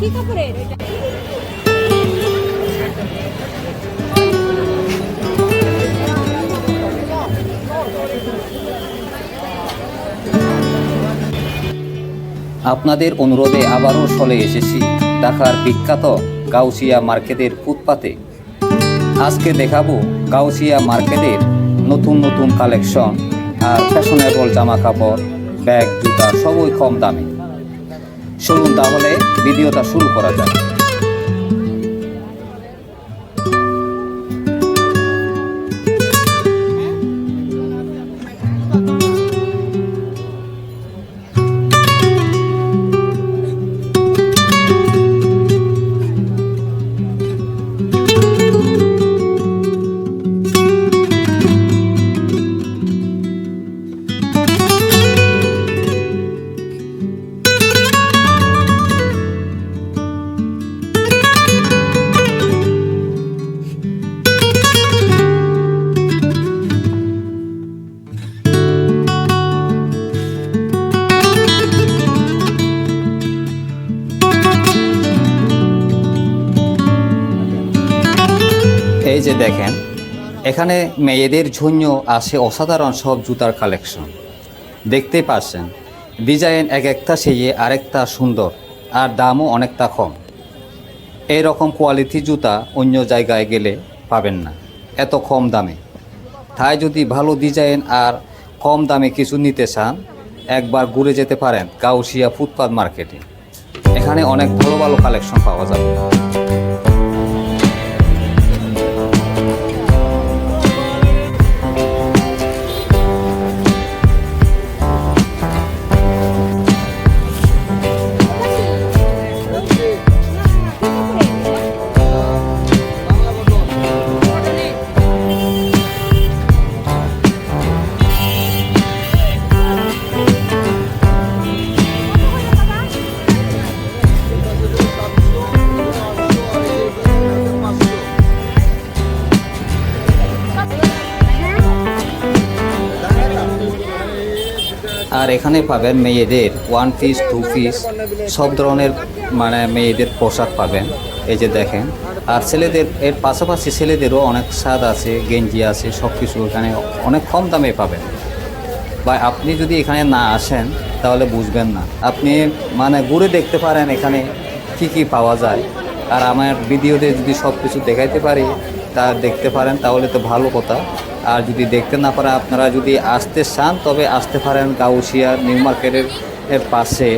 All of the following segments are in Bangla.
কি? কাপড়ের? এটা আপনাদের অনুরোধে আবারও চলে এসেছি ঢাকার বিখ্যাত গাউসিয়া মার্কেটের ফুটপাতে। আজকে দেখাবো গাউসিয়া মার্কেটের নতুন নতুন কালেকশন আর ফ্যাশনেবল জামা কাপড় ব্যাগ, জুতা সবই কম দামে। শুনুন তাহলে ভিডিওটা শুরু করা যাক। এই যে দেখেন, এখানে মেয়েদের জন্য আছে অসাধারণ সব জুতার কালেকশন। দেখতে পাচ্ছেন, ডিজাইন এক একটা সেই আরেকটা সুন্দর, আর দামও অনেকটা কম। এই রকম কোয়ালিটি জুতা অন্য জায়গায় গেলে পাবেন না, এত কম দামে। তাই যদি ভালো ডিজাইন আর কম দামে কিছু নিতে চান, একবার ঘুরে যেতে পারেন গাউসিয়া ফুটপাত মার্কেটে। এখানে অনেক ভালো ভালো কালেকশন পাওয়া যাবে। আর এখানে পাবেন মেয়েদের ওয়ান পিস টু পিস সব ধরনের মানে মেয়েদের পোশাক পাবেন। এই যে দেখেন। আর ছেলেদের, এর পাশাপাশি ছেলেদেরও অনেক স্বাদ আছে, গেঞ্জি আছে সব কিছু এখানে অনেক কম দামে পাবেন। বা আপনি যদি এখানে না আসেন, তাহলে বুঝবেন না। আপনি মানে ঘুরে দেখতে পারেন এখানে কি কি পাওয়া যায়। আর আমার ভিডিওতে যদি সব কিছু দেখাইতে পারি, তা দেখতে পারেন, তাহলে তো ভালো কথা। আর যদি দেখতে না পারেন আপনারা যদি আসতে চান, তবে আসতে পারেন গাউসিয়া নিউ মার্কেটের পাশে।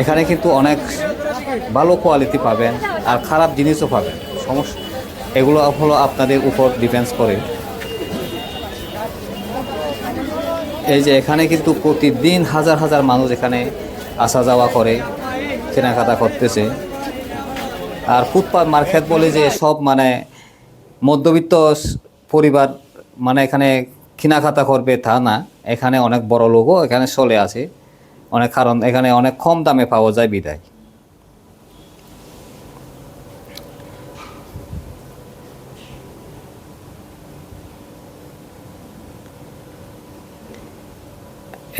এখানে কিন্তু অনেক ভালো কোয়ালিটি পাবেন আর খারাপ জিনিসও পাবেন। সমস্যা, এগুলো হলো আপনাদের উপর ডিপেন্ডস করে। এই যে এখানে কিন্তু প্রতিদিন হাজার হাজার মানুষ এখানে আসা যাওয়া করে, কেনাকাটা করতেছে। আর ফুটপাত মার্কেট বলে যে সব মানে মধ্যবিত্ত পরিবার মানে এখানে কেনাকাটা করবে তা না, এখানে অনেক বড় লোকও এখানে চলে আসে। অনেক কারণ, এখানে অনেক কম দামে পাওয়া যায় বিদায়।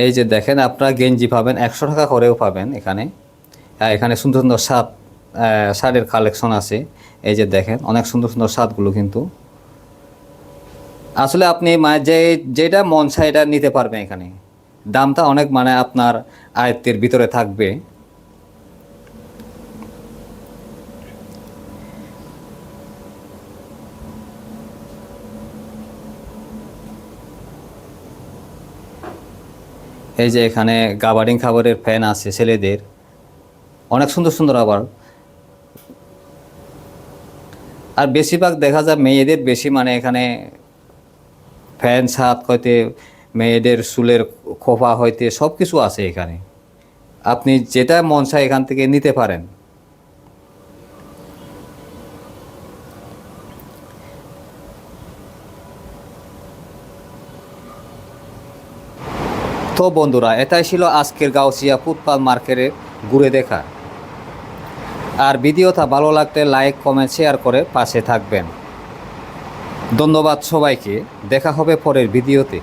এই যে দেখেন, আপনারা গেঞ্জি পাবেন, একশো টাকা করেও পাবেন এখানে। এখানে সুন্দর সুন্দর শার্ট শার্টের কালেকশন আছে। এই যে দেখেন, অনেক সুন্দর সুন্দর শার্টগুলো কিন্তু। আসলে আপনি মানে যে, যেটা মন চায় এটা নিতে পারবেন এখানে। দামটা অনেক মানে আপনার আয়ত্তের ভিতরে থাকবে। এই যে এখানে গাবার্ডিং খাবারের ফ্যান আছে ছেলেদের। অনেক সুন্দর সুন্দর আবার। আর বেশিরভাগ দেখা যায় মেয়েদের বেশি মানে এখানে ফ্যান ছাদ হইতে, মেয়েদের চুলের খোপা হইতে সব কিছু আছে এখানে। আপনি যেটা মন চায় এখান থেকে নিতে পারেন। তো বন্ধুরা, এটাই ছিল আজকের গাউসিয়া ফুটপাত মার্কেটে ঘুরে দেখা। আর ভিডিওটা ভালো লাগলে লাইক, কমেন্ট শেয়ার করে পাশে থাকবেন। ধন্যবাদ সবাইকে। দেখা হবে পরের ভিডিওতে।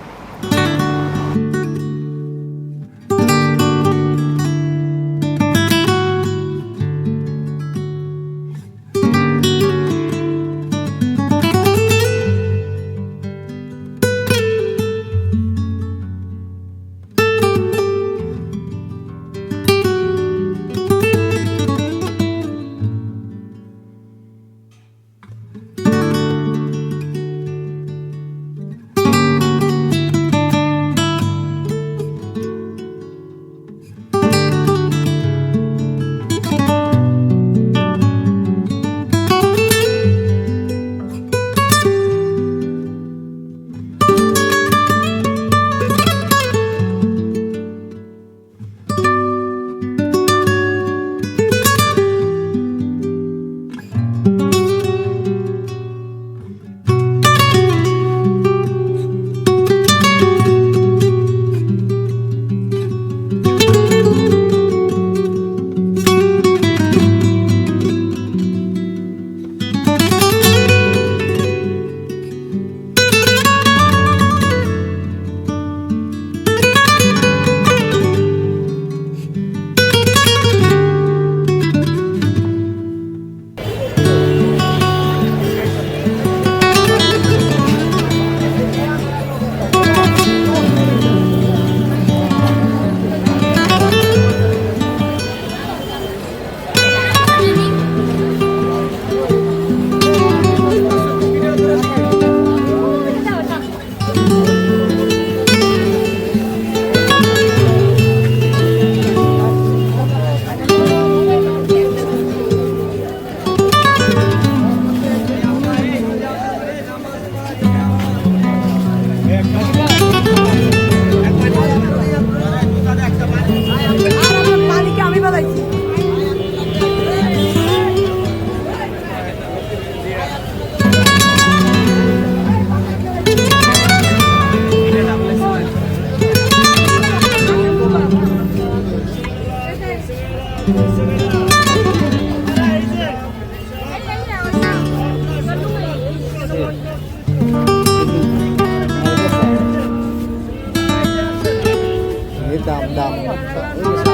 দাম দাম